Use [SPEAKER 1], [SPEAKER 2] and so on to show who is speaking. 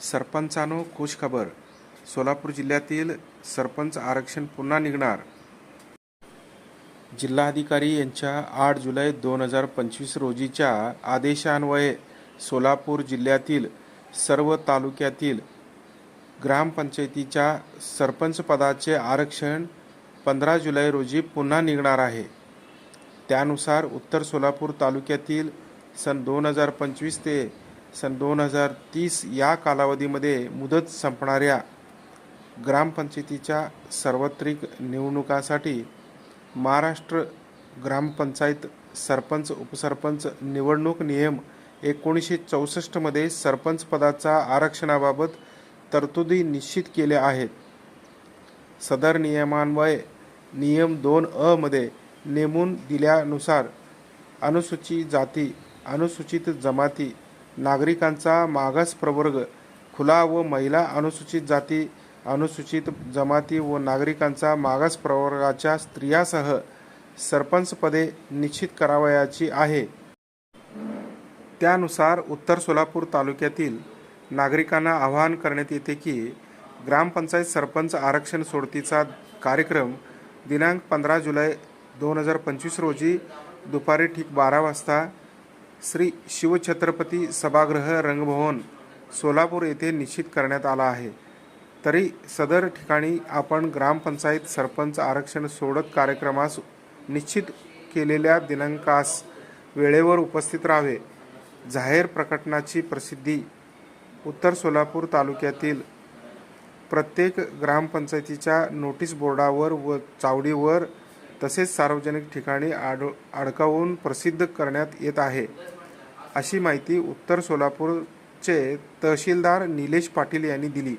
[SPEAKER 1] सरपंचानो खुशखबर. सोलापूर जिल्ह्यातील सरपंच आरक्षण पुन्हा निघणार. जिल्हाधिकारी यांच्या आठ जुलै दोन हजार पंचवीस रोजीच्या आदेशान्वये सोलापूर जिल्ह्यातील सर्व तालुक्यातील ग्रामपंचायतीच्या सरपंच पदाचे आरक्षण पंधरा जुलै रोजी पुन्हा निघणार आहे. त्यानुसार उत्तर सोलापूर तालुक्यातील सन दोन हजार पंचवीस ते सन दोन हजार तीस या कालावधीमध्ये मुदत संपणाऱ्या ग्रामपंचायतीच्या सार्वत्रिक निवडणुकासाठी महाराष्ट्र ग्रामपंचायत सरपंच उपसरपंच निवडणूक नियम एकोणीसशे चौसष्टमध्ये सरपंच पदाचा आरक्षणाबाबत तरतुदी निश्चित केल्या आहेत. सदर नियमान्वये नियम दोन अ मध्ये नेमून दिल्यानुसार अनुसूचित जाती अनुसूचित जमाती नागरिकांचा मागास प्रवर्ग खुला व महिला अनुसूचित जाती अनुसूचित जमाती व नागरिकांचा मागास प्रवर्गाच्या स्त्रियासह सरपंचपदे निश्चित करावयाची आहे. त्यानुसार उत्तर सोलापूर तालुक्यातील नागरिकांना आवाहन करण्यात येते की ग्रामपंचायत सरपंच आरक्षण सोडतीचा कार्यक्रम दिनांक पंधरा जुलै दोन हजार पंचवीस रोजी दुपारी ठीक बारा वाजता श्री शिवछत्रपती सभागृह रंगभवन सोलापूर येथे निश्चित करण्यात आला आहे. तरी सदर ठिकाणी आपण ग्रामपंचायत सरपंच आरक्षण सोडत कार्यक्रमास निश्चित केलेल्या दिनांकास वेळेवर उपस्थित राहावे. जाहीर प्रकटनाची प्रसिद्धी उत्तर सोलापूर तालुक्यातील प्रत्येक ग्रामपंचायतीच्या नोटीस बोर्डावर व चावडीवर तसेच सार्वजनिक ठिकाणी आड अडकावून प्रसिद्ध करण्यात येत आहे. अशी माहिती उत्तर सोलापूरचे तहसीलदार निलेश पाटील यांनी दिली.